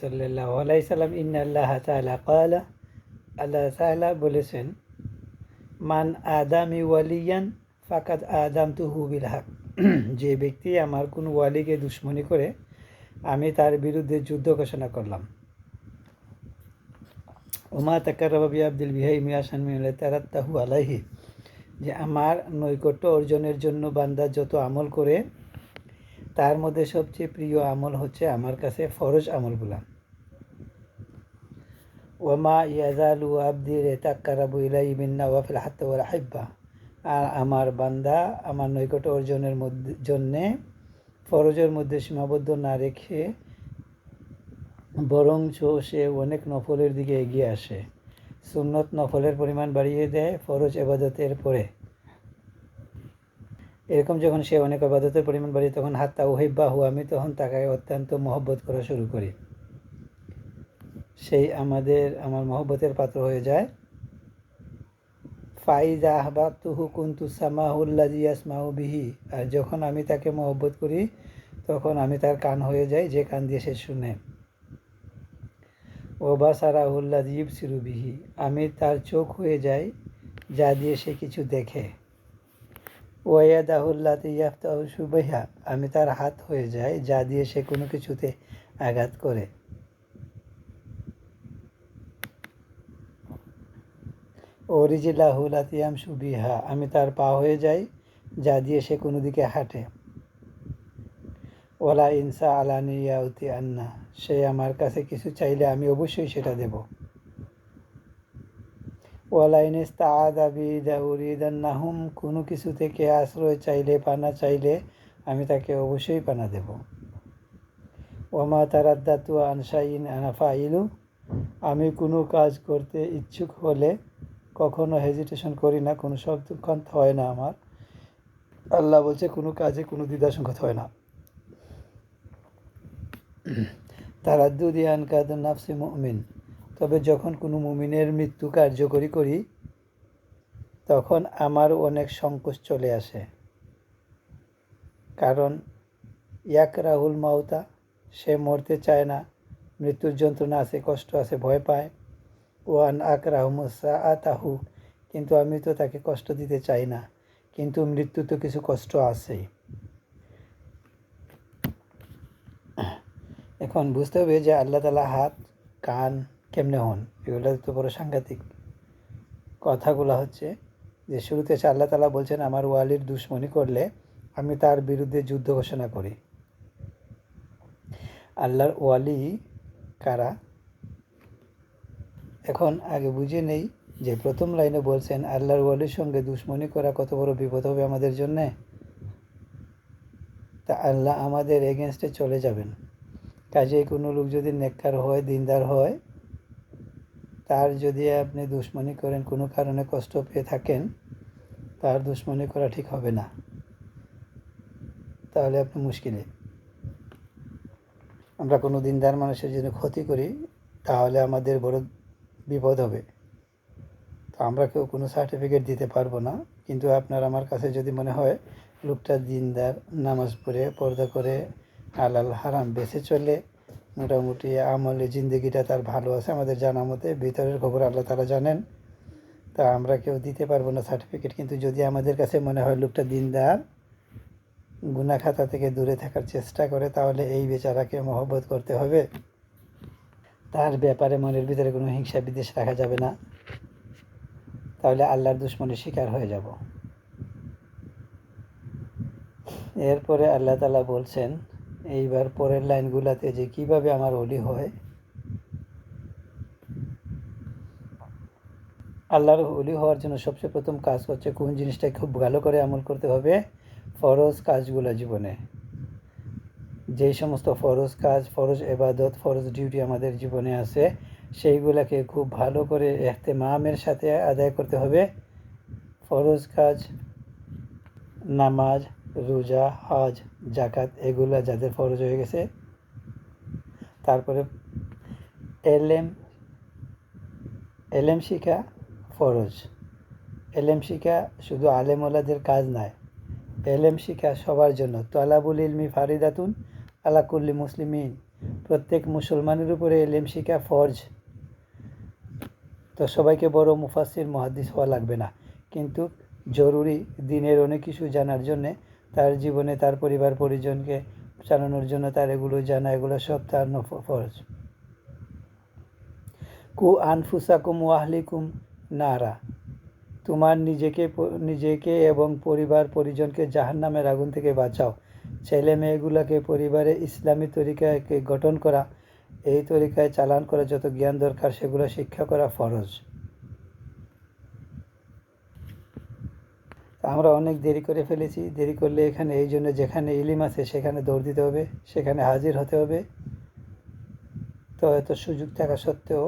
সাল্লাহ তালা আল্লাহ তালা বলেছেন, মান আদামি ওয়ালিয়ান আদাম তু হুবিল হক যে ব্যক্তি আমার কোন ওয়ালিকে দুশ্মনী করে, আমি তার বিরুদ্ধে যুদ্ধ ঘোষণা করলাম। ওমা তাকার রবি আব্দুল বিহাই মিয়াসান মিলে তারাত্তাহু যে আমার নৈকট্য অর্জনের জন্য বান্দা যত আমল করে তার মধ্যে সবচেয়ে প্রিয় আমল হচ্ছে আমার কাছে ফরজ আমলগুলা। ওমা ইয়াজালু আব্দি রে তাক্কারাবু ইলাই মিন্না ওয়াফিল হাত ওয়াল হাইব্বা। আর আমার বান্দা আমার নৈকট্য অর্জনের মধ্যে জন্যে ফরজের মধ্যে সীমাবদ্ধ না রেখে বরঞ্চ সে অনেক নফলের দিকে এগিয়ে আসে। সুন্নত নফলের পরিমাণ বাড়িয়ে দেয়, ফরজ এবাদতের পরে। এরকম যখন সে অনেক আবাদতের পরিমাণ বাড়ি তখন হাত্তা ওহিব্বাহু আমি তখন তাকে অত্যন্ত মহব্বত করা শুরু করি। সেই আমাদের, আমার মহব্বতের পাত্র হয়ে যায়। ফাইজা আহবাব তুহু কুন্তু সামাহুল্লাজি আসমাহু বিহি। আর যখন আমি তাকে মহব্বত করি, তখন আমি তার কান হয়ে যাই, যে কান দিয়ে সে শুনে। ও বা সারাহুল্লা জিব সিরুবিহি আমি তার চোখ হয়ে যাই, যা দিয়ে সে কিছু দেখে। ওয়াদাহুল্লাতে ইয়াফতাহ সুবাইহা আমি তার হাত হয়ে যাই, যা দিয়ে সে কোনো কিছুতে আঘাত করে। ওরিজিল্লাহুলাতিয়াম সুবিহা আমি তার পা হয়ে যাই, যা দিয়ে সে কোনো দিকে হাঁটে। ওলা ইনসা আলানি ইয়াউতি আন্না, সে আমার কাছে কিছু চাইলে আমি অবশ্যই সেটা দেব। ওয়ালাইনিস্তা আদাবি দাউরিদান্নাহুম কোনো কিছু থেকে আশ্রয় চাইলে, পানা চাইলে আমি তাকে অবশ্যই পানা দেব। ওমা তারাদ্দাতু আনসাইন আনাফা ইলু আমি কোনো কাজ করতে ইচ্ছুক হলে কখনো হেজিটেশন করি না, কোনো শব্দক্ষণ হয় না আমার। আল্লাহ বলছে, কোনো কাজে কোনো দ্বিধাসংখ্যা হয় না। তারাদ্দুদিয়ান কাদ নাফসি মুমিন তবে যখন কোনো মুমিনের মৃত্যু কার্যকরী করি, তখন আমার অনেক সংকোচ চলে আসে। কারণ ইয়াক রাহুল মাউতা, সে মরতে চায় না, মৃত্যুর যন্ত্রণা আছে, কষ্ট আছে, ভয় পায়। ওয়ান আক রাহমুসা আতাহু কিন্তু আমি তো তাকে কষ্ট দিতে চাই না, কিন্তু মৃত্যু তো কিছু কষ্ট আছেই এখন বুঝতে হবে যে আল্লাহ তালা হাত, কান কেমনে হন? এগুলো তো বড় সাংঘাতিক। কথাগুলো হচ্ছে যে, শুরুতে এসে আল্লাহ তালা বলছেন, আমার ওয়ালির দুশ্মনী করলে আমি তার বিরুদ্ধে যুদ্ধ ঘোষণা করি। আল্লাহর ওয়ালি কারা? এখন আগে বুঝে নেই যে, প্রথম লাইনে বলছেন, আল্লাহর ওয়ালির সঙ্গে দুশ্মনী করা কত বড় বিপদ হবে আমাদের জন্যে? তা আল্লাহ আমাদের এগেনস্টে চলে যাবেন। কাজে কোনো লোক যদি নেককার হয়, দিনদার হয় তার যদি আপনি দুশ্মনী করেন, কোনো কারণে কষ্ট পেয়ে থাকেন, তার দুশ্মনী করা ঠিক হবে না। তাহলে আপনি মুশকিলে। আমরা কোনো দিনদার মানুষের জন্য ক্ষতি করি, তাহলে আমাদের বড় বিপদ হবে। তো আমরা কেউ কোনো সার্টিফিকেট দিতে পারব না, কিন্তু আপনার আমার কাছে যদি মনে হয়, লোকটা দিনদার, নামাজ পড়ে, পর্দা করে, হালাল, হারাম, বেঁচে চলে মোটামুটি আমলে জিন্দগিটা তার ভালো আছে, আমাদের জানা মতে। ভিতরের খবর আল্লাহ তারা জানেন। তা আমরা কেউ দিতে পারব না সার্টিফিকেট কিন্তু যদি আমাদের কাছে মনে হয় লোকটা দিনদার গুনা খাতা থেকে দূরে থাকার চেষ্টা করে, তাহলে এই বেচারাকে মহব্বত করতে হবে। তার ব্যাপারে মনের ভিতরে কোনো হিংসা বিদ্বেষ রাখা যাবে না। তাহলে আল্লাহর দুশ্মনের শিকার হয়ে যাব। এরপরে আল্লাহ তালা বলছেন এইবার পরের লাইনগুলোতে যে কীভাবে আমার অলি হয়। আল্লাহর অলি হওয়ার জন্য সবচেয়ে প্রথম কাজ হচ্ছে কোন জিনিসটা খুব ভালো করে আমল করতে হবে? ফরজ কাজগুলো জীবনে। যেই সমস্ত ফরজ কাজ, ফরজ এবাদত, ফরজ ডিউটি আমাদের জীবনে আছে, সেইগুলোকে খুব ভালো করে এহতেমামের সাথে আদায় করতে হবে। ফরজ কাজ, নামাজ রোজা, হজ জাকাত এগুলো যাদের ফরজ হয়ে গেছে। তারপরে এলেম এলেম শিখা ফরজ। এলেম শিখা শুধু আলেমওয়ালাদের কাজ নয়, এলেম শিখা সবার জন্য। তলাবুল ইলমি ফারিদাতুন আলাকুল্লি মুসলিমিন। প্রত্যেক মুসলমানের উপরে এলেম শিখা ফরজ। তো সবাইকে বড় মুফাসির মহাদিস হওয়া লাগবে না। কিন্তু জরুরি দিনের অনেক কিছু জানার জন্যে তার জীবনে, তার পরিবার, পরিজনকে চালানোর জন্য তার এগুলো জানা, এগুলো সব তার ফরজ। কু আনফুসাকুম ওয়াহলিকুম নারা। তোমার নিজেকে নিজেকে এবং পরিবার, পরিজনকে জাহান্নামের আগুন থেকে বাঁচাও। ছেলে মেয়েগুলোকে পরিবারে ইসলামী তরিকায় গঠন করা, এই তরিকায় চালান করা যত জ্ঞান দরকার, সেগুলো শিক্ষা করা ফরজ তা আমরা অনেক দেরি করে ফেলেছি। দেরি করলে এখানে, এই জন্য যেখানে ইলিম আছে সেখানে দৌড় দিতে হবে, সেখানে হাজির হতে হবে। তো এত সুযোগ থাকা সত্ত্বেও